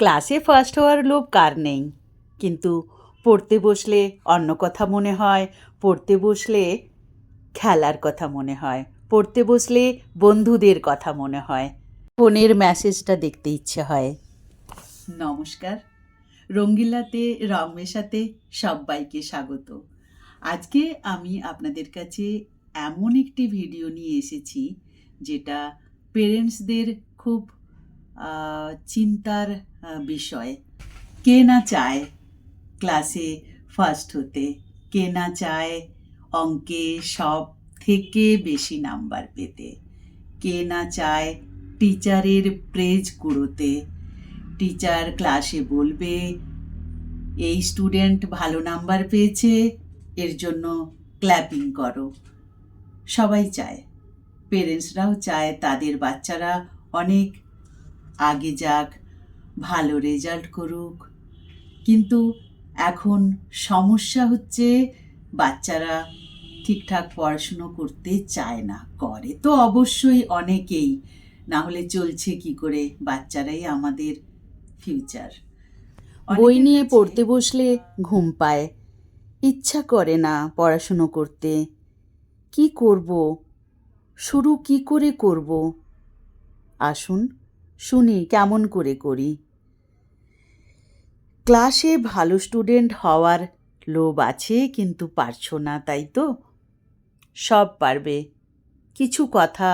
ক্লাসে ফার্স্ট হওয়ার লোভ কার নেই? কিন্তু পড়তে বসলে অন্য কথা মনে হয়, পড়তে বসলে খেলার কথা মনে হয়, পড়তে বসলে বন্ধুদের কথা মনে হয়। ফোনের মেসেজটা দেখতে ইচ্ছে হয়। নমস্কার, রঙ্গিলাতে, রমেশাতে সবাইকে স্বাগত। আজকে আমি আপনাদের কাছে এমন একটি ভিডিও নিয়ে এসেছি, যেটা পেরেন্টসদের খুব চিন্তার বিষয়। কে না চায় ক্লাসে ফার্স্ট হতে? কে না চায় অঙ্কে সব থেকে বেশি নাম্বার পেতে? কে না চায় টিচারের প্রেজ কুড়োতে? টিচার ক্লাসে বলবে, এই স্টুডেন্ট ভালো নাম্বার পেয়েছে, এর জন্য ক্ল্যাপিং করো। সবাই চায়। পেরেন্টসরাও চায়, তাদের বাচ্চারা অনেক আগে যাক ভালো রেজাল্ট করুক। কিন্তু এখন সমস্যা হচ্ছে বাচ্চারা ঠিকঠাক পড়াশুনো করতে চায় না। করে তো অবশ্যই অনেকেই। না হলে চলছে কি করে? বাচ্চারাই আমাদের ফিউচার বই নিয়ে পড়তে বসলে ঘুম পায়। ইচ্ছা করে না পড়াশুনো করতে। কি করব? শুরু কি করে করব? আসুন শুনি কেমন করে করি। ক্লাসে ভালো স্টুডেন্ট হওয়ার লোভ আছে কিন্তু পারছ না, তাই তো? সব পারবে। কিছু কথা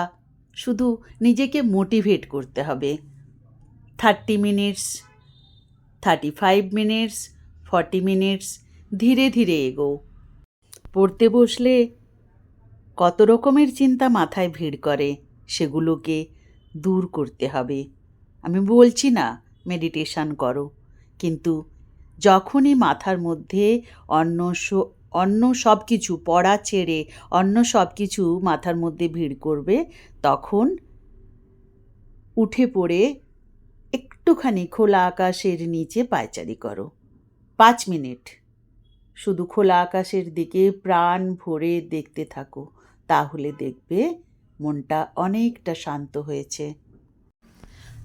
শুধু নিজেকে মোটিভেট করতে হবে। Thirty minutes thirty five minutes forty minutes ধীরে ধীরে এগো পড়তে বসলে কত রকমের চিন্তা মাথায় ভিড় করে, সেগুলোকে দূর করতে হবে। আমি বলছি না মেডিটেশন করো। কিন্তু যখনই মাথার মধ্যে অন্য অন্য সব কিছু পড়া ছেড়ে অন্য সব কিছু মাথার মধ্যে ভিড় করবে, তখন উঠে পড়ে একটুখানি খোলা আকাশের নিচে পায়চারি করো। পাঁচ মিনিট। শুধু খোলা আকাশের দিকে প্রাণ ভরে দেখতে থাকো, তাহলে দেখবে মনটা অনেকটা শান্ত হয়েছে।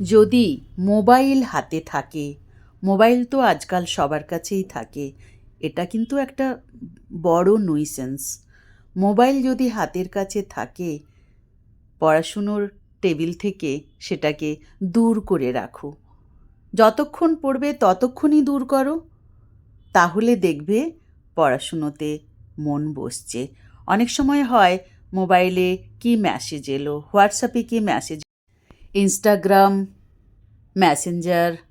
যদি মোবাইল হাতে থাকে মোবাইল তো আজকাল সবার কাছেই থাকে। এটা কিন্তু একটা বড় নুইসেন্স মোবাইল যদি হাতের কাছে থাকে, পড়াশুনোর টেবিল থেকে সেটাকে দূর করে রাখো। যতক্ষণ পড়বে ততক্ষণই দূর করো। তাহলে দেখবে পড়াশুনোতে মন বসছে। অনেক সময় হয়, মোবাইলে কি মেসেজ এলো, হোয়াটসঅ্যাপে কি মেসেজ ইনস্টাগ্রাম মেসেঞ্জার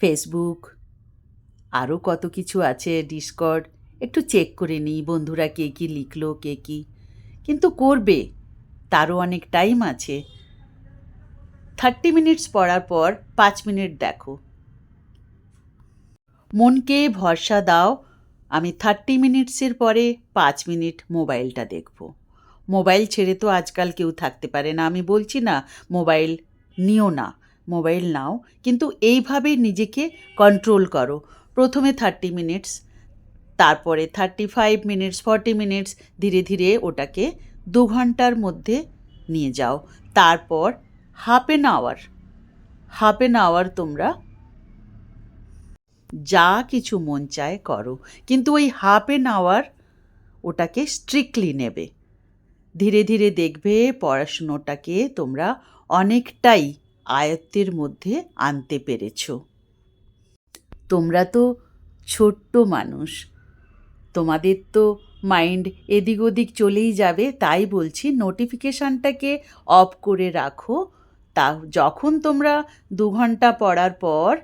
ফেসবুক আরও কত কিছু আছে ডিসকর্ড একটু চেক করে নিই বন্ধুরা কে কী লিখলো, কে কী। কিন্তু করবে, তারও অনেক টাইম আছে। থার্টি মিনিটস পড়ার পর পাঁচ মিনিট দেখো। মনকে ভরসা দাও, আমি থার্টি মিনিটসের পরে পাঁচ মিনিট মোবাইলটা দেখব। মোবাইল ছেড়ে তো আজকাল কেউ থাকতে পারে না, আমি বলছি না, মোবাইল নিও না। মোবাইল নাও, কিন্তু এইভাবে নিজেকে কন্ট্রোল করো। প্রথমে থার্টি মিনিটস তারপরে thirty five minutes forty minutes ধীরে ধীরে ওটাকে দু ঘণ্টার মধ্যে নিয়ে যাও। তারপর half an hour half an hour তোমরা যা কিছু মন চায় করো। কিন্তু ওই হাফ এন আওয়ার ওটাকে স্ট্রিক্টলি নেবে। ধীরে ধীরে দেখবে পড়াশুনোটাকে তোমরা অনেকটাই আয়ত্তের মধ্যে আনতে পেরেছ। তোমরা তো ছোট্ট মানুষ। তোমাদের তো মাইন্ড এদিক ওদিক চলেই যাবে, তাই বলছি নোটিফিকেশানটাকে অফ করে রাখো। তা যখন তোমরা দু ঘণ্টা পড়ার পর,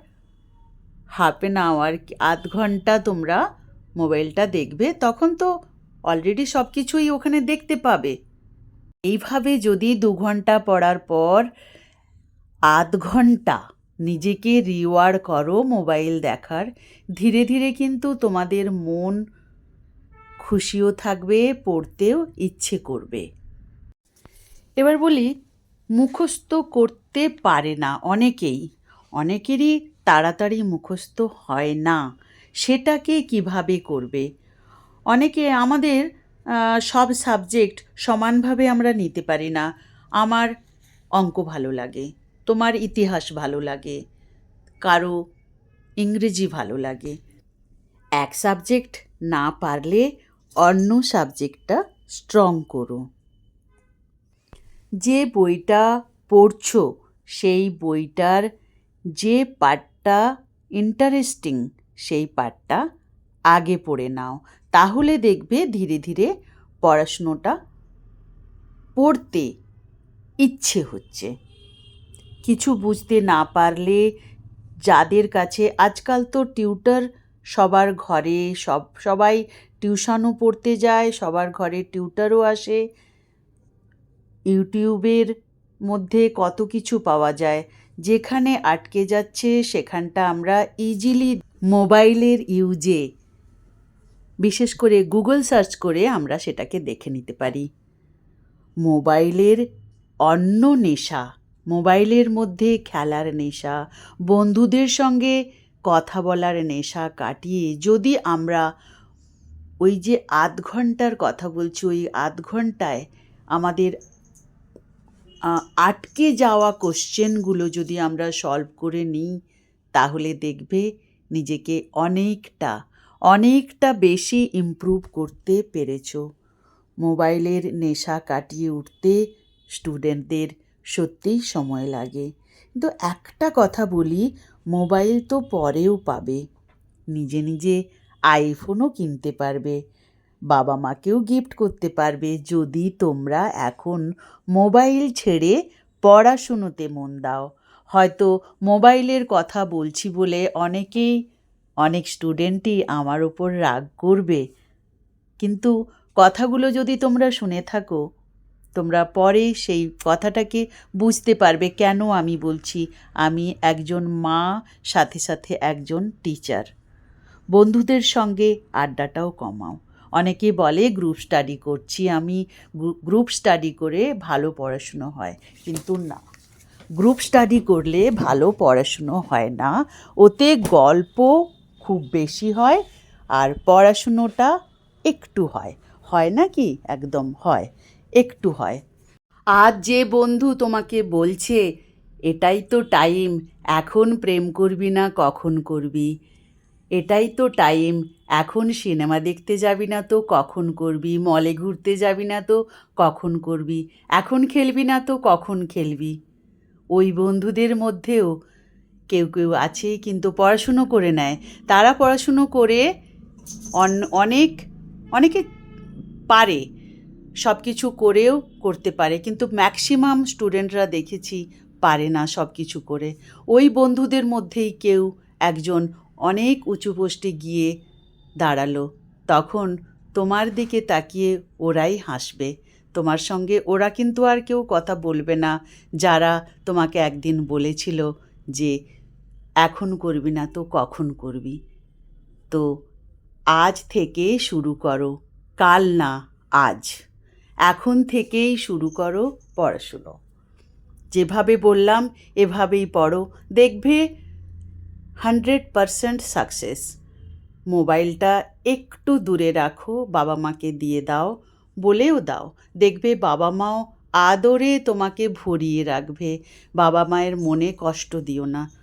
হাফ এন আওয়ার আধ ঘণ্টা তোমরা মোবাইলটা দেখবে, তখন তো অলরেডি সব কিছুই ওখানে দেখতে পাবে। এইভাবে যদি দু ঘণ্টা পড়ার পর আধ ঘণ্টা। নিজেকে রিওয়ার্ড করো মোবাইল দেখার। ধীরে ধীরে কিন্তু তোমাদের মন খুশিও থাকবে, পড়তেও ইচ্ছে করবে। এবার বলি, মুখস্থ করতে পারে না অনেকেই। অনেকেরই তাড়াতাড়ি মুখস্থ হয় না। সেটাকে কীভাবে করবে? অনেকে আমাদের সব সাবজেক্ট সমানভাবে আমরা নিতে পারি না। আমার অঙ্ক ভালো লাগে। তোমার ইতিহাস ভালো লাগে, কারও ইংরেজি ভালো লাগে। এক সাবজেক্ট না পারলে অন্য সাবজেক্টটা স্ট্রং করো। যে বইটা পড়ছো, সেই বইটার যে পার্টটা ইন্টারেস্টিং সেই পার্টটা আগে পড়ে নাও। তাহলে দেখবে ধীরে ধীরে পড়াশুনোটা পড়তে ইচ্ছে হচ্ছে। কিছু বুঝতে না পারলে যাদের কাছে আজকাল তো টিউটার সবার ঘরে, সব, সবাই টিউশনও পড়তে যায়, সবার ঘরে টিউটারও আসে। ইউটিউবের মধ্যে কত কিছু পাওয়া যায়। যেখানে আটকে যাচ্ছে সেখানটা আমরা ইজিলি মোবাইলের ইউজে বিশেষ করে গুগল সার্চ করে আমরা সেটাকে দেখে নিতে পারি। মোবাইলের অন্য নেশা। মোবাইলের মধ্যে খেলার নেশা, বন্ধুদের সঙ্গে কথা বলার নেশা কাটিয়ে যদি আমরা ওই যে আধ ঘণ্টার কথা বলছি, ওই আধ ঘন্টায় আমাদের আটকে যাওয়া কোশ্চেনগুলো যদি আমরা সলভ করে নিই, তাহলে দেখবে নিজেকে অনেকটা অনেকটা বেশি ইমপ্রুভ করতে পেরেছ। মোবাইলের নেশা কাটিয়ে উঠতে স্টুডেন্টদের সত্যিই সময় লাগে। কিন্তু একটা কথা বলি, মোবাইল তো পরেও পাবে। নিজে নিজে আইফোনও কিনতে পারবে। বাবা মাকেও গিফট করতে পারবে যদি তোমরা এখন মোবাইল ছেড়ে পড়াশুনোতে মন দাও। হয়তো মোবাইলের কথা বলছি বলে অনেকেই, অনেক স্টুডেন্টই আমার ওপর রাগ করবে। কিন্তু কথাগুলো যদি তোমরা শুনে থাকো তোমরা পরে সেই কথাটাকে বুঝতে পারবে কেন আমি বলছি, আমি একজন মা, সাথে সাথে একজন টিচার বন্ধুদের সঙ্গে আড্ডাটাও কমাও। অনেকে বলে গ্রুপ স্টাডি করছি আমি। গ্রুপ স্টাডি করে ভালো পড়াশুনো হয়। কিন্তু না। গ্রুপ স্টাডি করলে ভালো পড়াশুনো হয় না। ওতে গল্প খুব বেশি হয় আর পড়াশুনোটা একটু হয়। হয় না কি? একদম হয়। একটু হয়। আজ যে বন্ধু তোমাকে বলছে, এটাই তো টাইম, এখন প্রেম করবি না কখন করবি? এটাই তো টাইম, এখন সিনেমা দেখতে যাবি না তো কখন করবি? মলে ঘুরতে যাবি না তো কখন করবি? এখন খেলবি না তো কখন খেলবি? ওই বন্ধুদের মধ্যেও কেউ কেউ আছে কিন্তু পড়াশুনো করে নেয়। তারা পড়াশুনো করে অন- অনেক, অনেকে পারে। সব কিছু করেও করতে পারে, কিন্তু ম্যাক্সিমাম স্টুডেন্টরা দেখেছি পারে না সব কিছু করে। ওই বন্ধুদের মধ্যেই কেউ একজন অনেক উঁচু পোস্টে গিয়ে দাঁড়াল। তখন তোমার দিকে তাকিয়ে ওরাই হাসবে। তোমার সঙ্গে ওরা কিন্তু আর কেউ কথা বলবে না, যারা তোমাকে একদিন বলেছিল যে, এখন করবি না তো কখন করবি? তো আজ থেকে শুরু করো। কাল না, আজ। এখন থেকেই শুরু করো পড়াশুনো যেভাবে বললাম, এভাবেই পড়ো। দেখবে, হান্ড্রেড পারসেন্ট সাকসেস। মোবাইলটা একটু দূরে রাখো, বাবা মাকে দিয়ে দাও, বলেও দাও। দেখবে, বাবা মাও আদরে তোমাকে ভরিয়ে রাখবে। বাবা মায়ের মনে কষ্ট দিও না।